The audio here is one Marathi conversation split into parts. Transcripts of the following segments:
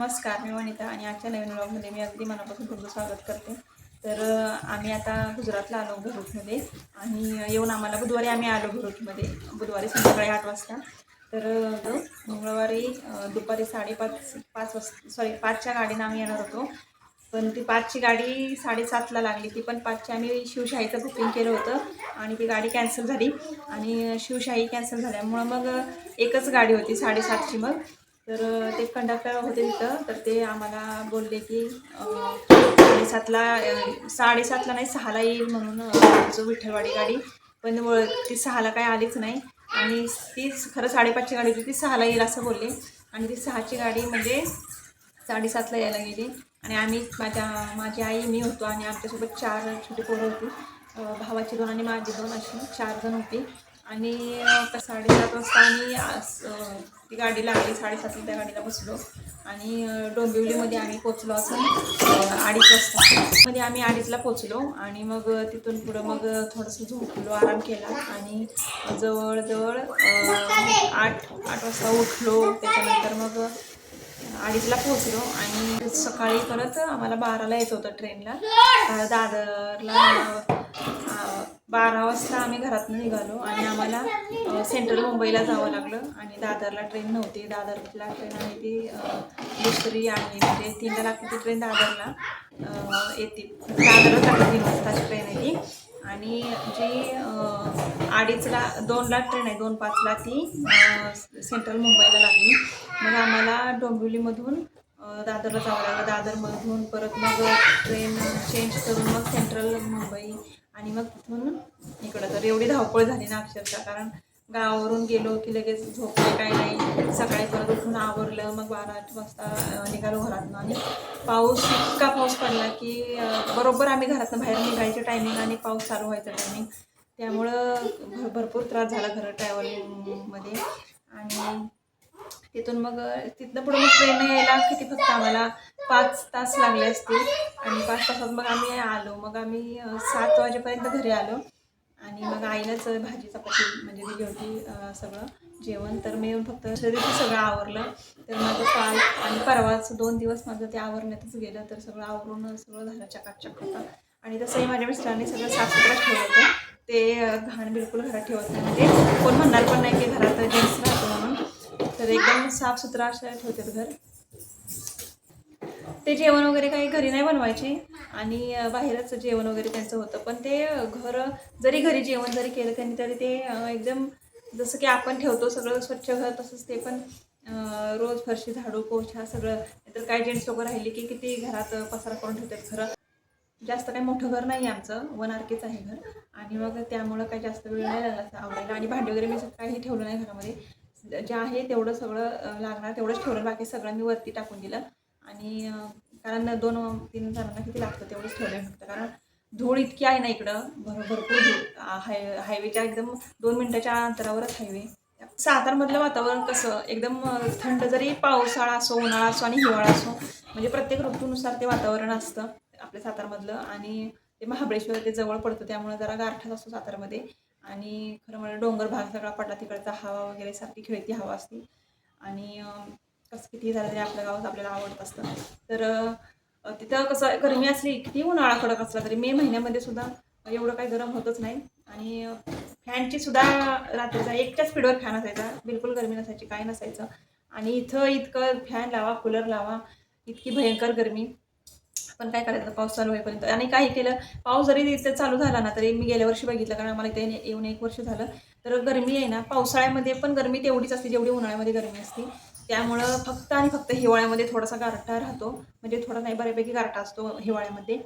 नमस्कार मी वनिता आणि आजच्या नवीन ब्लॉगमध्ये मी अगदी मनापासून तुमचं स्वागत करते. तर आम्ही आता गुजरातला आलो भरूचमध्ये आणि येऊन आम्हाला बुधवारी आम्ही आलो भरूचमध्ये. बुधवारी संध्याकाळी आठ वाजता. तर मंगळवारी दुपारी साडेपाच पाच वाजता सॉरी पाचच्या गाडीनं आम्ही येणार होतो. पण ती पाचची गाडी साडेसातला लागली. ती पण पाचची आम्ही शिवशाहीचं बुकिंग केलं होतं आणि ती गाडी कॅन्सल झाली. आणि शिवशाही कॅन्सल झाल्यामुळं मग एकच गाडी होती साडेसातची मग. तर ते कंडक्टर होते तिथं. तर ते आम्हाला बोलले की साडेसातला साडेसातला नाही सहाला येईल म्हणून जो विठ्ठलवाडी गाडी. पण ती सहाला काही आलीच नाही. आणि तीच खरं साडेपाचची गाडी होती ती सहाला येईल असं बोलले. आणि ती सहाची गाडी म्हणजे साडेसातला यायला गेली. आणि आम्ही माझ्या माझी आई मी होतो. आणि आमच्यासोबत चार छोटी पोरं होती. भावाची दोन आणि माझी दोन अशी चार जण होती. आणि साडेसात वाजता आम्ही गाडी लागली साडेसातला त्या गाडीला बसलो. आणि डोंबिवलीमध्ये आम्ही पोचलो असं अडीच वाजता. मध्ये आम्ही अडीचला पोचलो आणि मग तिथून पुढं मग थोडंसं झोपलो आराम केला. आणि जवळजवळ आठ आठ वाजता उठलो. त्याच्यानंतर मग अडीचला पोचलो आणि सकाळी परत आम्हाला बाराला येत होतं ट्रेनला. दादरला बारा वाजता आम्ही घरातून निघालो आणि आम्हाला सेंट्रल मुंबईला जावं लागलं आणि दादरला ट्रेन नव्हती. दादरला ट्रेन आहे ती दुसरी आहे म्हणजे तीनला लागते ती ट्रेन दादरला. येते. दादरला लागते तीन वाजताची ट्रेन आहे ती. आणि जी अडीचला दोनला ट्रेन आहे दोन पाचला ती सेंट्रल मुंबईला लागली. मग आम्हाला डोंबिवलीमधून दादरला जावं लागलं. दादरमधून परत मग ट्रेन चेंज करून मग सेंट्रल मुंबई आणि मग तिथून इकडं तर एवढी धावपळ झाली ना अक्षरशः कारण गावावरून गेलो की लगेच झोपले काय नाही. सकाळी परत उठून आवरलं मग बारा आठ वाजता निघालो घरातून आणि पाऊस इतका पाऊस पडला की बरोबर आम्ही घरातून बाहेर निघायचं टायमिंग आणि पाऊस चालू व्हायचं टायमिंग त्यामुळं भर भरपूर त्रास झाला खरं ट्रॅव्हलिंगमध्ये आणि तिथून मग तिथनं पुढं मग ट्रेन यायला किती फक्त आम्हाला पाच तास लागले असतील. आणि पाच तासात मग आम्ही आलो. मग आम्ही सात वाजेपर्यंत घरी आलो. आणि मग आईनंच भाजी चपाती म्हणजे दिली होती सगळं. जेवण तर मी येऊन फक्त दुसऱ्या दिवशी सगळं आवरलं. तर माझं काल आणि परवाच दोन दिवस माझं ते आवरण्यातच गेलं. तर सगळं आवरून सगळं झालं चकाचक होतं. आणि तसंही माझ्या मिस्टरांनी सगळं साफसुथरं ठेवलं होतं. ते घाण बिलकुल घरात ठेवत नाही. म्हणजे कोण म्हणणार पण नाही की घरात जेन्ट्स तर एकदम साफसुथरं असं ठेवतात घर. ते जेवण वगैरे काही घरी नाही बनवायचे आणि बाहेरच जेवण वगैरे त्यांचं होतं. पण ते घर जरी घरी जेवण जरी केलं त्यांनी तरी ते एकदम जसं की आपण ठेवतो सगळं स्वच्छ घर तसंच ते पण रोज फरशी झाडू पोछा सगळं. नाहीतर काय जेंट्स लोक राहिले की किती घरात पसारा करून ठेवतात खरं. जास्त काही मोठं घर नाही आमचं वन आर केच आहे घर. आणि मग त्यामुळं काही जास्त वेळ नाही लागला आवडायला आणि भांडी वगैरे मी काही ठेवलं नाही घरामध्ये. जे आहे तेवढं सगळं लागणार तेवढंच ठेवलं. बाकी सगळं मी वरती टाकून दिलं. आणि कारण दोन तीन जणांना किती लागतं तेवढंच ठेवलं फक्त. कारण धूळ इतकी आहे ना इकडं. भर भरपूर धूळ. हाय हायवेच्या एकदम दोन मिनटाच्या अंतरावरच हायवे. सातारमधलं वातावरण कसं? एकदम थंड जरी पावसाळा असो उन्हाळा असो आणि हिवाळा असो म्हणजे प्रत्येक ऋतूनुसार ते वातावरण असतं आपल्या सातारमधलं. आणि ते महाबळेश्वर ते जवळ पडतं त्यामुळे जरा गारठाच असतो सातारमध्ये. आणि खरं म्हणजे डोंगर भाग सगळा पडला तिकडचा हवा वगैरे सारखी खेळती हवा असते. आणि कसं किती झालं तरी आपल्या गावात आपल्याला आवडत असतं. तर तिथं कसं गरमी असली किती उन्हाळा कडक असला तरी मे महिन्यामध्ये सुद्धा एवढं काही गरम होतच नाही. आणि फॅनची सुद्धा रात्रीचा एकच्या स्पीडवर फॅन असायचा. बिलकुल गरमी नसायची काय नसायचं. आणि इथं इतकं फॅन लावा कूलर लावा इतकी भयंकर गरमी. पण काय करायचं पाऊस चालू होईपर्यंत. आणि काही केलं? पाऊस जरी इथे चालू झाला ना तरी मी गेल्या वर्षी बघितलं कारण आम्हाला इथे येऊन एक वर्ष झालं. तर गरमी आहे ना पावसाळ्यामध्ये पण गरमी तेवढीच असते जेवढी उन्हाळ्यामध्ये गरमी असते. त्यामुळं फक्त आणि फक्त हिवाळ्यामध्ये थोडासा गारठा राहतो. म्हणजे थोडा नाही बऱ्यापैकी गारठा असतो हिवाळ्यामध्ये.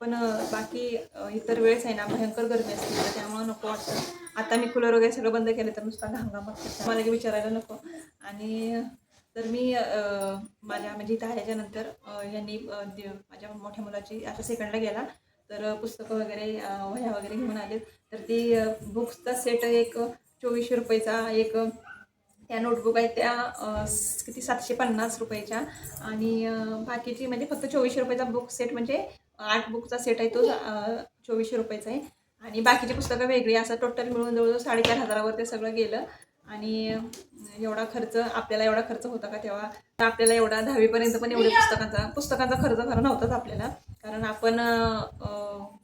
पण बाकी इतर वेळेस आहे ना भयंकर गरमी असते. तर त्यामुळं नको वाटतं. आता मी कूलर वगैरे सगळं बंद केलं तर नुसता घामघामत मला की विचारायला नको. आणि तर मी माझ्या म्हणजे इथं आल्याच्यानंतर यांनी माझ्या मोठ्या मुलाची आता सेकंडला गेला. तर पुस्तकं वगैरे वह्या वगैरे घेऊन आले. तर ती बुक्सचा सेट एक चोवीसशे रुपयेचा एक त्या नोटबुक आहेत त्या किती सातशे पन्नास रुपयाच्या. आणि बाकीची म्हणजे फक्त चोवीसशे रुपयाचा बुक सेट म्हणजे आठ बुकचा सेट आहे तो चोवीसशे रुपयाचा आहे. आणि बाकीची पुस्तकं वेगळी असं टोटल मिळून जवळजवळ साडेचार हजारावर ते सगळं गेलं. आणि एवढा खर्च आपल्याला एवढा खर्च होता का तेव्हा? तर आपल्याला एवढा दहावीपर्यंत पण एवढ्या पुस्तकांचा पुस्तकांचा खर्च खरं नव्हताच आपल्याला. कारण आपण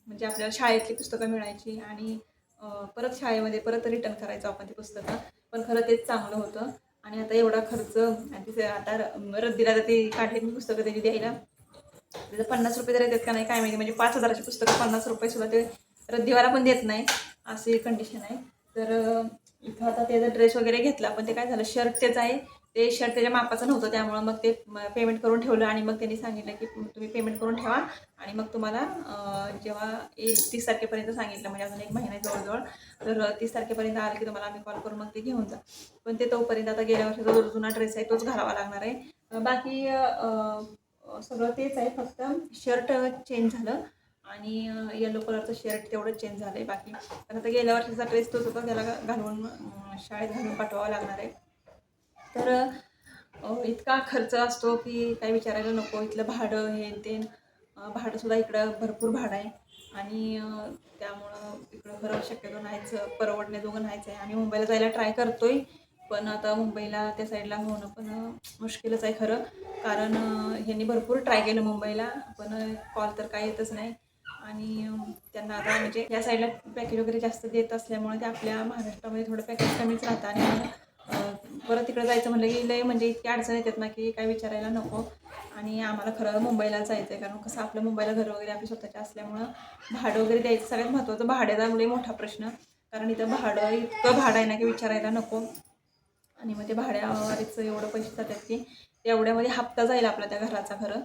म्हणजे आपल्याला शाळेतली पुस्तकं मिळायची आणि परत शाळेमध्ये परत रिटर्न करायचो आपण ती पुस्तकं. पण खरं तेच चांगलं होतं. आणि आता एवढा खर्च आणि तिथे आता र- रद्दीला तर ती काढली मी पुस्तकं त्याची द्यायला. त्याचं पन्नास रुपये तरी येतात का नाही काय माहिती. म्हणजे पाच हजाराची पुस्तकं पन्नास रुपये सुद्धा ते रद्दीवाला पण देत नाही. अशी कंडिशन आहे. तर इथं आता त्याचा ड्रेस वगैरे घेतला पण ते काय झालं शर्ट त्याचं आहे. ते शर्ट त्याच्या मापाचं नव्हतं त्यामुळं मग ते पेमेंट करून ठेवलं आणि मग त्यांनी सांगितलं की तुम्ही पेमेंट करून ठेवा. आणि मग तुम्हाला जेव्हा एक तीस तारखेपर्यंत सांगितलं म्हणजे अजून एक महिना जवळजवळ तर तीस तारखेपर्यंत आलं की तुम्हाला आम्ही कॉल करून मग ते घेऊन जा. पण ते तोपर्यंत आता गेल्या वर्षाचा जो जुना ड्रेस आहे तोच घालावा लागणार आहे. बाकी सगळं तेच आहे फक्त शर्ट चेंज झालं. आणि येलो कलरचं शर्ट तेवढं चेंज झालं आहे बाकी. पण आता गेल्या वर्षीचा ड्रेस तोच होता त्याला घालून शाळेत घालून पाठवावा लागणार आहे. तर इतका खर्च असतो की काही विचारायला नको. इथलं भाडं हे ते भाडंसुद्धा इकडं भरपूर भाडं आहे. आणि त्यामुळं इकडं खरं शक्यतो नाहीच परवडण्याजोगं नाहीच आहे. आम्ही मुंबईला जायला ट्राय करतोय पण आता मुंबईला त्या साईडला होणं पण मुश्किलच आहे खरं. कारण यांनी ह्यांनी भरपूर ट्राय केलं मुंबईला पण कॉल तर काय येतच नाही. आणि त्यांना आता म्हणजे या साईडला पॅकेज वगैरे जास्त देत असल्यामुळे ते आपल्या महाराष्ट्रामध्ये थोडं पॅकेज कमीच राहतं. आणि मग, परत तिकडे जायचं म्हणलं की लय म्हणजे इतकी अडचण येतात ना की काय विचारायला नको. आणि आम्हाला खरं मुंबईला जायचं आहे कारण कसं आपलं मुंबईला घर वगैरे आपली स्वतःच्या असल्यामुळं भाडं वगैरे द्यायचं सगळ्यात महत्त्वाचं. भाड्याचा मुळे मोठा प्रश्न. कारण इथं भाडं इतकं भाडं आहे ना की विचारायला नको. आणि मग ते भाड्यावारीचं एवढं पैसे जातात की एवढ्यामध्ये हप्ता जाईल आपला त्या घराचा खरं.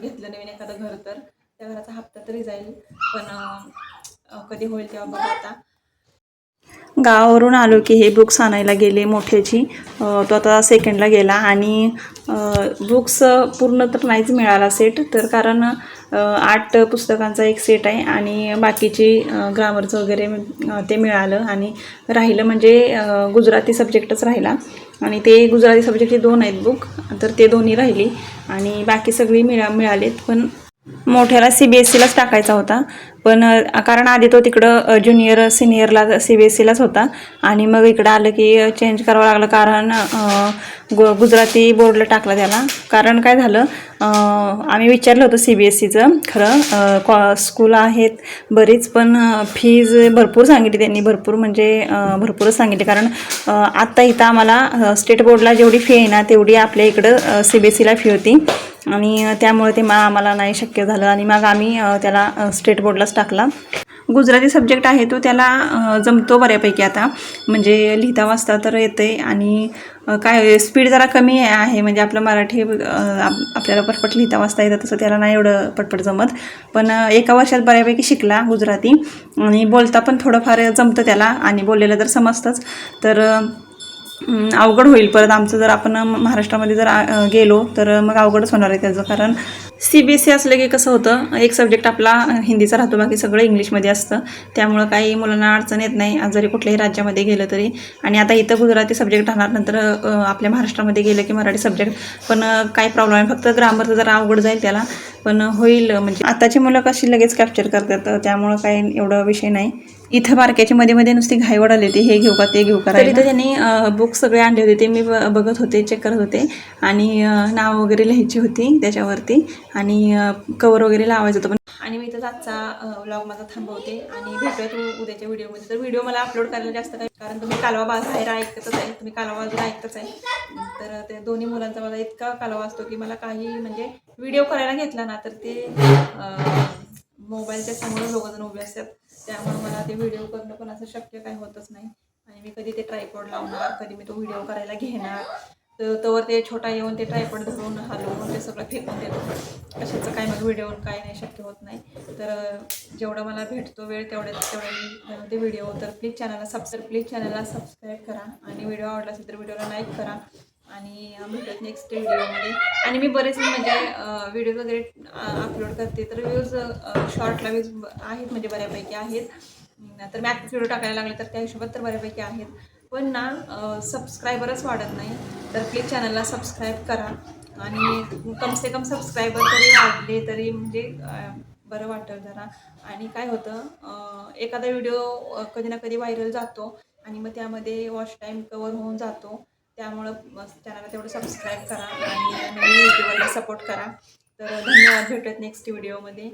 घेतलं नवीन एखादं घर तर. त्या घराचा हप्ता तरी जाईल पण कधी होईल तेव्हा बघू आता. गावावरून आलो की हे बुक्स आणायला गेले मोठ्याची. तो आता सेकंडला गेला आणि बुक्स पूर्ण तर नाहीच मिळाला सेट तर कारण आठ पुस्तकांचा एक सेट आहे आणि बाकीची ग्रामरचं वगैरे ते मिळालं आणि राहिलं म्हणजे गुजराती सब्जेक्टच राहिला. आणि ते गुजराती सब्जेक्टचे दोन आहेत बुक तर ते दोन्ही राहिली. आणि बाकी सगळी मिळा मिळालेत पण मोठ्याला सी बी एस सीलाच टाकायचा होता. पण कारण आधी तो तिकडं ज्युनियर सिनियरला सी बी एस सीलाच होता. आणि मग इकडं आलं की चेंज करावं लागलं. कारण गु गुजराती बोर्डला टाकला त्याला. कारण काय झालं आम्ही विचारलं होतं सी बी एस सीचं खरं कॉ स्कूल आहेत बरीच पण फीज भरपूर सांगितली त्यांनी. भरपूर म्हणजे भरपूरच सांगितली. कारण आत्ता इथं आम्हाला स्टेट बोर्डला जेवढी फी आहे ना तेवढी आपल्या इकडं सी बी एस सीला फी होती. आणि त्यामुळे ते मा आम्हाला नाही शक्य झालं. आणि मग आम्ही त्याला स्टेट बोर्डलाच टाकला. गुजराती सब्जेक्ट आहे तो त्याला जमतो बऱ्यापैकी आता. म्हणजे लिहिता वाचता तर येते आणि काय स्पीड जरा कमी आहे. म्हणजे आपलं मराठी आप- आपल्याला पटपट लिहिता वाचता येतं तसं त्याला नाही एवढं पटपट जमत. पण एका वर्षात बऱ्यापैकी शिकला गुजराती. आणि बोलता पण थोडंफार जमतं त्याला. आणि बोललेलं तर समजतंच. तर अवघड होईल. परत आमचं जर आपण महाराष्ट्रामध्ये जर गेलो तर मग अवघडच होणार आहे त्याचं. कारण सी बी एस सी असलं की कसं होतं एक सब्जेक्ट आपला हिंदीचा राहतो बाकी सगळं इंग्लिशमध्ये असतं. त्यामुळं काही मुलांना अडचण येत नाही. आज जरी कुठल्याही राज्यामध्ये गेलं तरी. आणि आता इथं गुजराती सब्जेक्ट राहणार नंतर आपल्या महाराष्ट्रामध्ये गेलं की मराठी सब्जेक्ट पण काही प्रॉब्लेम आहे. फक्त ग्रामरचं जरा अवघड जाईल त्याला. पण होईल म्हणजे आताची मुलं कशी लगेच कॅप्चर करतात त्यामुळं काही एवढा विषय नाही. इथं बारक्याची मध्ये मध्ये नुसती घाईवड आली होती हे घेऊ का ते घेऊ का तरी तर त्यांनी बुक सगळे आणले होते ते मी बघत होते चेक करत होते. आणि नाव वगैरे लिहायची होती त्याच्यावरती. आणि कवर वगैरे लावायचं होतं. पण आणि मी इथंच आजचा व्लॉग माझा थांबवते. आणि भेटूया तू उद्याच्या व्हिडिओमध्ये. तर व्हिडिओ मला अपलोड करायला जास्त काही कारण तुम्ही कालवा बाज बाहेर ऐकतच आहे. तुम्ही कालवा बाजूला ऐकतच आहे. तर ते दोन्ही मुलांचा मला इतका कालवा असतो की मला काही म्हणजे व्हिडिओ करायला घेतला ना तर ते मोबाईलच्या समोर दोघंजण उभे असतात. त्यामुळे मला ते व्हिडिओ करणं पण असं शक्य काय होतच नाही. आणि मी कधी ते ट्रायपॉड लावणार कधी मी तो व्हिडिओ करायला घेणार. तर तोवर ते छोटा येऊन ते ट्रायपॉड धरून हलवून ते सगळं फेकून देतो. कशाचं काय मग व्हिडिओ काय नाही शक्य होत नाही. तर जेवढं मला भेटतो वेळ तेवढ्याच तेवढ्या मी बनवते व्हिडिओ तर प्लीज चॅनलला सबस्क्राईब प्लीज चॅनलला सबस्क्राईब करा. आणि व्हिडिओ आवडला असेल तर व्हिडिओला लाईक करा. आणि भेटत नेक्स्ट व्हिडिओमध्ये आणि मी बरेच म्हणजे व्हिडिओ वगैरे अपलोड करते. तर व्ह्यूज शॉर्टला व्ह्यूज आहेत म्हणजे बऱ्यापैकी आहेत. तर मी आत्ताच व्हिडिओ टाकायला लागले तर त्या हिशोबात तर बऱ्यापैकी आहेत. पण ना सबस्क्रायबरच वाढत नाही. तर प्लीज चॅनलला सबस्क्राईब करा. आणि कम से कम सबस्क्रायबर तरी वाढले तरी म्हणजे बरं वाटेल जरा. आणि काय होतं एखादा व्हिडिओ कधी ना कधी व्हायरल जातो. आणि मग त्यामध्ये वॉच टाईम कवर होऊन जातो. त्यामुळं चॅनलला तेवढं सबस्क्राईब करा आणि नवीन सपोर्ट करा. तर धन्यवाद भेटत नेक्स्ट व्हिडिओमध्ये